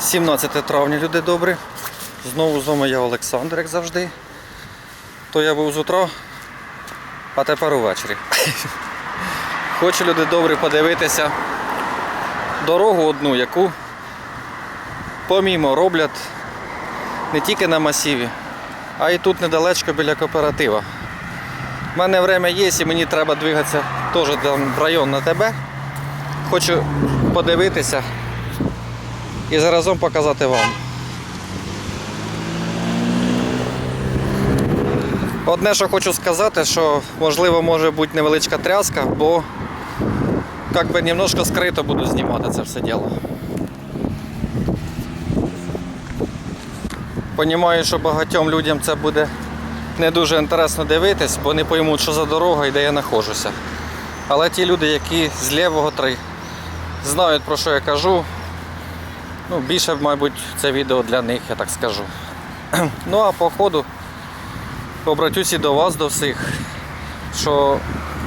17 травня, люди добрі. Знову з вами я Олександр, як завжди. То я був з утра, а тепер увечері. Хочу люди добрі подивитися дорогу одну, яку помімо роблять не тільки на масиві, а й тут недалечко біля кооператива. У мене время є і мені треба двигатися теж там в район на тебе. Хочу подивитися і заразом показати вам. Одне, що хочу сказати, що можливо може бути невеличка тряска, бо як би немножко скрито буду знімати це все діло. Понімаю, що багатьом людям це буде не дуже інтересно дивитись, бо не поймуть, що за дорога і де я знаходжуся. Але ті люди, які з лівого три знають про що я кажу, ну, більше, мабуть, це відео для них, я так скажу. Ну а по ходу обратюсь і до вас, до всіх, що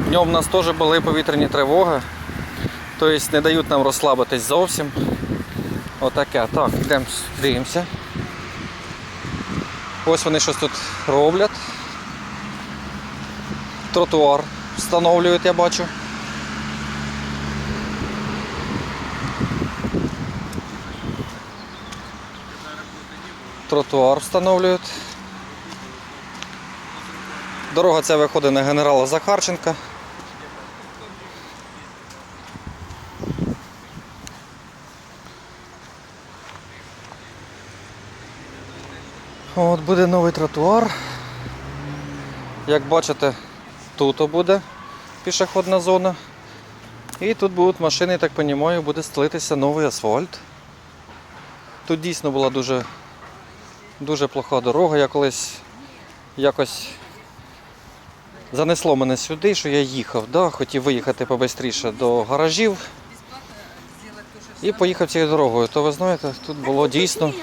днем в нас теж були повітряні тривоги, тобто не дають нам розслабитись зовсім. Отаке. Так, йдемо, дивимося. Ось вони щось тут роблять. Тротуар встановлюють, я бачу. Тротуар встановлюють. Дорога ця виходить на генерала Захарченка. От буде новий тротуар. Як бачите, тут буде пішохідна зона. І тут будуть машини, так розумію, буде стелитися новий асфальт. Тут дійсно була дуже, дуже плоха дорога. Я колись якось занесло мене сюди, що я їхав, да? хотів виїхати побистріше до гаражів і поїхав цією дорогою. То ви знаєте, тут було дійсно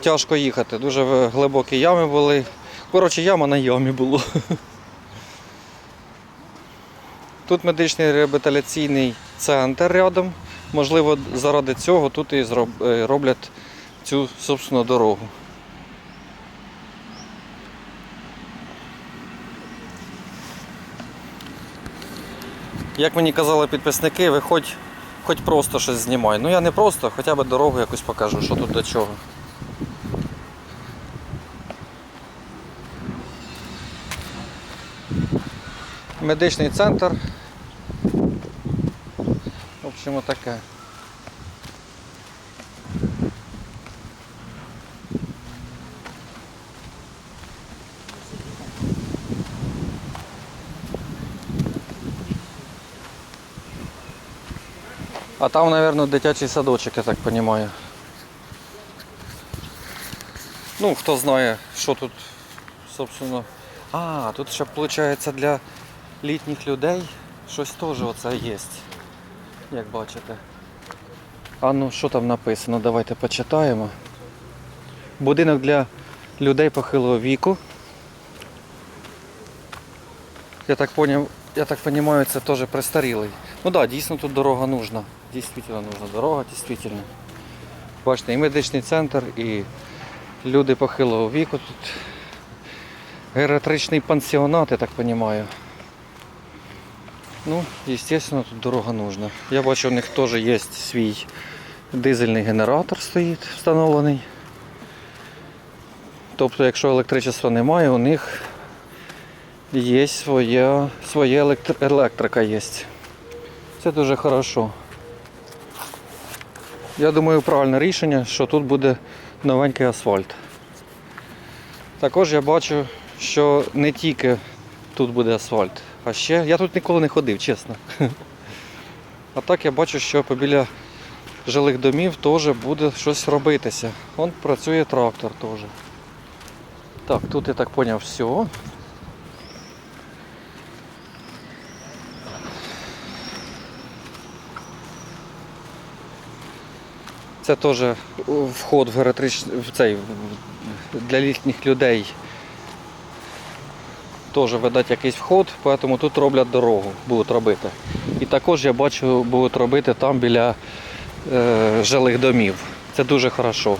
тяжко їхати. Дуже глибокі ями були. Коротше, яма на ямі було. Тут медичний реабілітаційний центр рядом. Можливо, заради цього тут і е, роблять цю собственно дорогу. Як мені казали підписники, ви хоч, хоч просто щось знімай. Ну я не просто, хоча б дорогу якусь покажу, що тут до чого. Медичний центр. В общем, отаке. А там, мабуть, дитячий садочок, я так розумію. Ну, хто знає, що тут, собственно. А, тут ще, виходить, для літніх людей щось теж оце є. Як бачите. А ну що там написано? Давайте почитаємо. Будинок для людей похилого віку. Я так поняв, я так розумію, це теж престарілий. Ну так, да, дійсно тут дорога нужна. Дійсно нужна дорога, дійсно. Бачите, і медичний центр, і люди похилого віку тут. Геріатричний пансіонат, я так розумію. Ну, звісно, тут дорога нужна. Я бачу, у них теж є свій дизельний генератор стоїть встановлений. Тобто, якщо електричества немає, у них є своя, своя електр- електрика є. Це дуже хорошо. Я думаю, правильне рішення, що тут буде новенький асфальт. Також я бачу, що не тільки тут буде асфальт, а ще. Я тут ніколи не ходив, чесно. А так я бачу, що побіля жилих домів теж буде щось робитися. Вон працює трактор теж. Так, тут я так зрозумів все. Це теж вход в в цей для літніх людей. Теж видать якийсь вход, тому тут роблять дорогу, будуть робити. І також я бачу, будуть робити там біля е, жилих домів. Це дуже хорошо.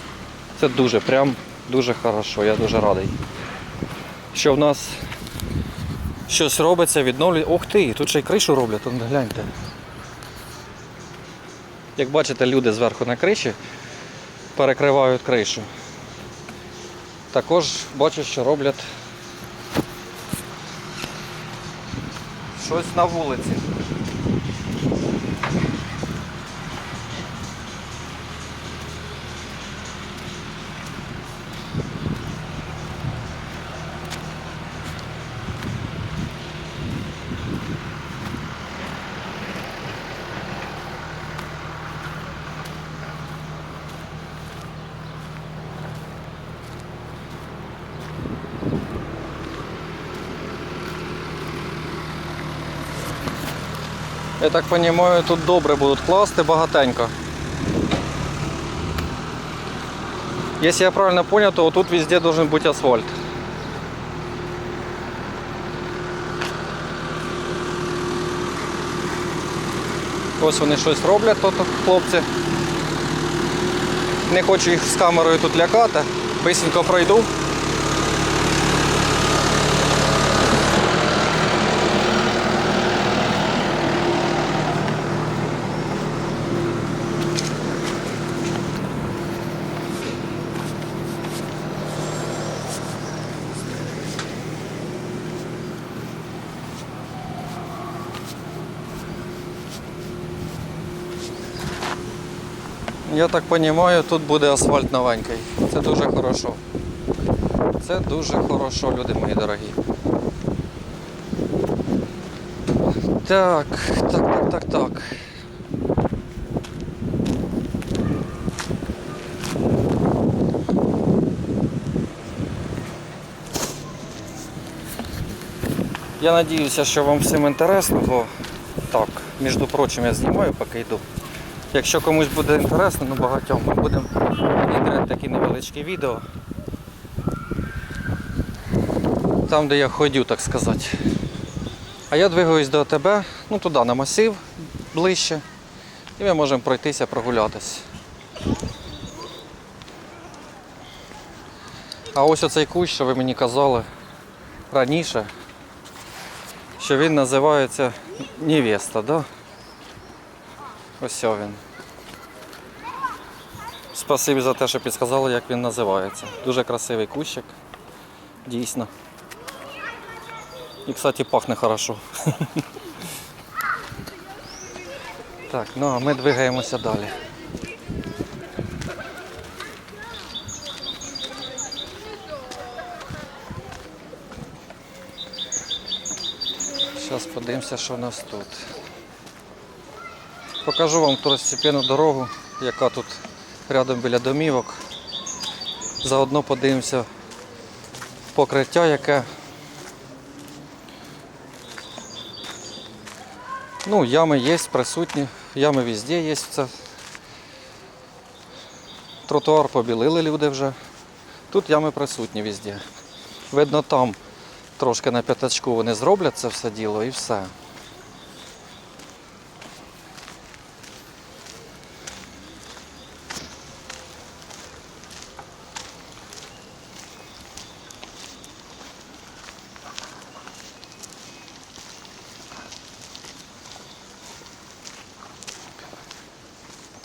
Це дуже, прям дуже хорошо. Я дуже радий. Що в нас щось робиться, відновлює. Ох ти, тут ще й кришу роблять, гляньте. Як бачите, люди зверху на криші перекривають кришу. Також бачу, що роблять щось на вулиці. Я так розумію, тут добре будуть класти багатенько. Якщо я правильно зрозумів, то тут везде должен бути асфальт. Ось вони щось роблять, тут хлопці. Не хочу їх з камерою тут лякати. Бисенько пройду. Я так розумію, тут буде асфальт новенький. Це дуже хорошо. Це дуже хорошо, люди мої дорогі. Так, так, так, так, так. Я надіюся, що вам всім інтересно, бо так, між прочим, я знімаю, поки йду. Якщо комусь буде інтересно, ну багатьом, ми будемо відео такі невеличкі відео. Там, де я ходю, так сказати. А я двигаюсь до тебе, ну туди на масив ближче. І ми можемо пройтися, прогулятись. А ось оцей кущ, що ви мені казали раніше, що він називається Невеста, да? Ось він. Спасибі за те, що підказали, як він називається. Дуже красивий кущик. Дійсно. І, кстати, пахне хорошо. Так, ну а ми двигаємося далі. Зараз подивимося, що у нас тут. Покажу вам второстепенну дорогу, яка тут рядом біля домівок. Заодно подивимося покриття, яке. Ну, ями є присутні, ями везде є. Це. Тротуар побілили люди вже. Тут ями присутні везде. Видно, там трошки на п'ятачку вони зроблять це все діло і все.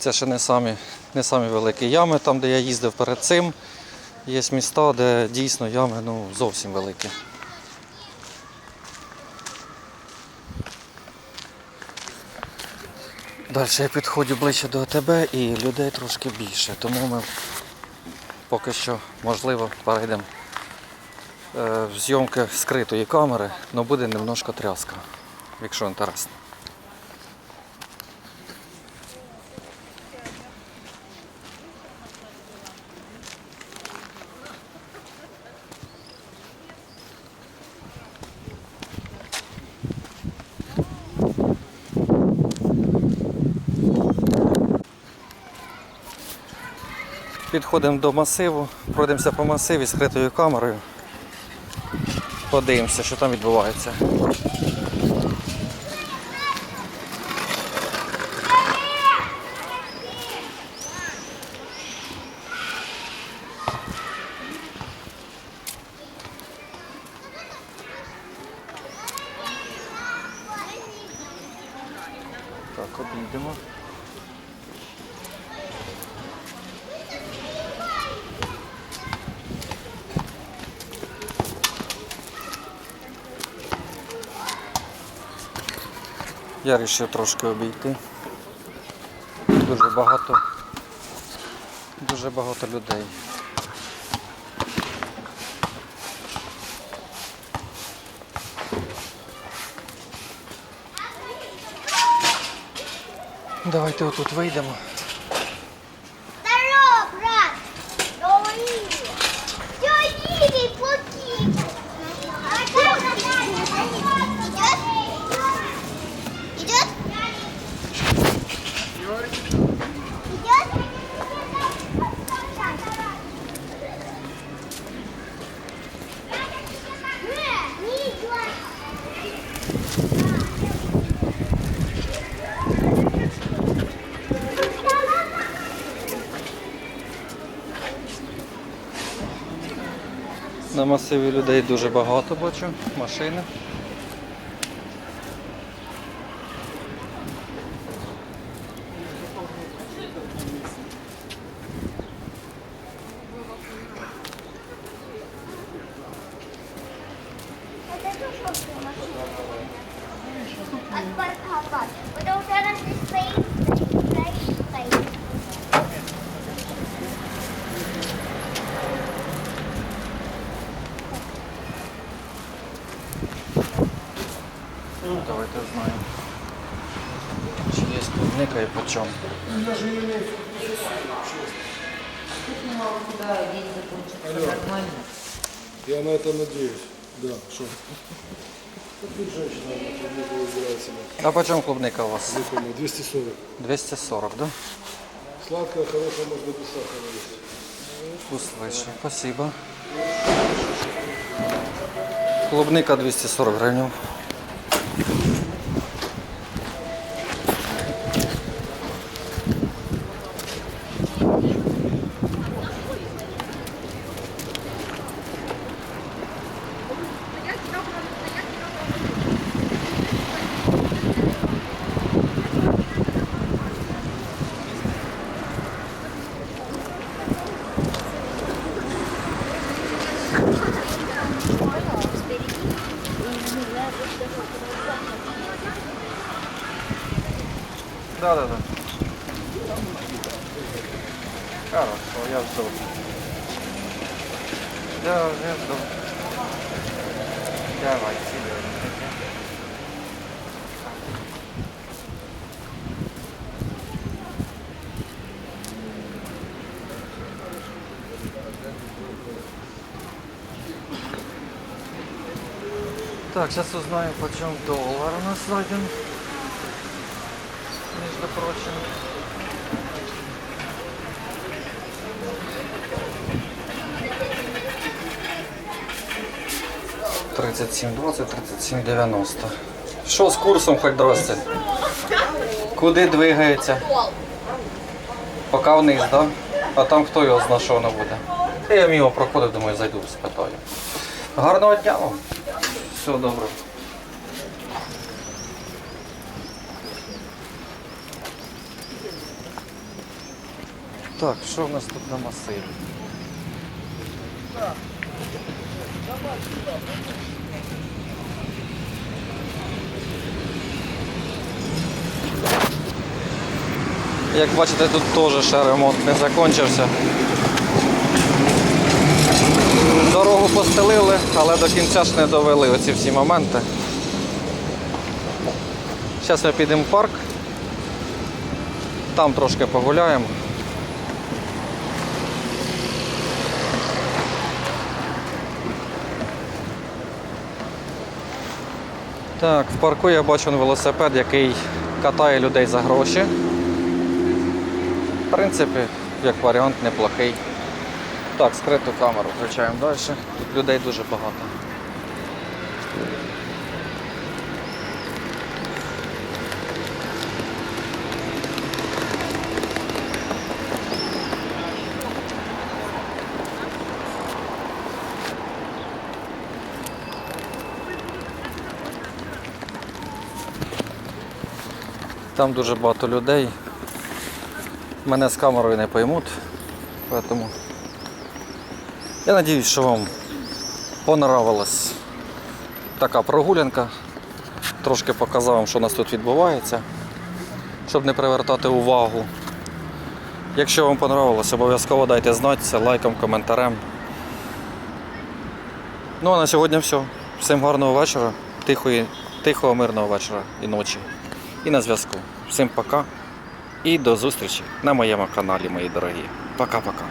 Це ще не самі, не самі великі ями, там де я їздив перед цим. Є міста, де дійсно ями ну, зовсім великі. Далі я підходжу ближче до АТБ і людей трошки більше, тому ми поки що можливо перейдемо е, в зйомки скритої камери, але буде немножко тряска, якщо інтересно. Підходимо до масиву, пройдемося по масиві з критою камерою. Подивимося, що там відбувається. вийдемо. Я вирішив трошки обійти. Дуже багато, дуже багато людей. Давайте отут вийдемо. На масиві людей дуже багато бачу, машини. Ну, давайте знаємо. Чи є клубника і по чому. Да, день закончится нормально. Я на это надеюсь. Да, что? Тут женщина она клубнику выбирает себе. А по чому клубника у вас? Не помню, 240. 240, да? Сладкая, хорошая, можно без сахара есть. Услышав. Спасибо. Клубника 240 гривень. Да, да, да. Хорошо, я жду. Я, я жду. Давай, зелененький. Так, сейчас узнаем, почем доллар у нас один. Между прочим. Тридцать семь двадцать, тридцать семь девяносто. Що з курсом хоч дросте? Куди двигається? Поки вниз, да? А там хто його зна, що воно буде? Я мимо проходив, думаю, зайду спитаю. Гарного дня вам. Все добре. Так, що в нас тут на масиві? Як бачите, тут теж ще ремонт не закінчився. Дорогу постелили, але до кінця ж не довели оці всі моменти. Зараз ми підемо в парк, там трошки погуляємо. Так, в парку я бачу велосипед, який катає людей за гроші. В принципі, як варіант, неплохий. Так, скриту камеру включаємо далі. Тут людей дуже багато. Там дуже багато людей. Мене з камерою не поймуть. Поэтому я надіюсь, що вам понравилась така прогулянка. Трошки показав вам, що у нас тут відбувається, щоб не привертати увагу. Якщо вам понравилось, обов'язково дайте знати лайком, коментарем. Ну а на сьогодні все. Всім гарного вечора, тихої, тихого, мирного вечора і ночі. І на зв'язку. Всім пока і до зустрічі на моєму каналі, мої дорогі. Пока-пока.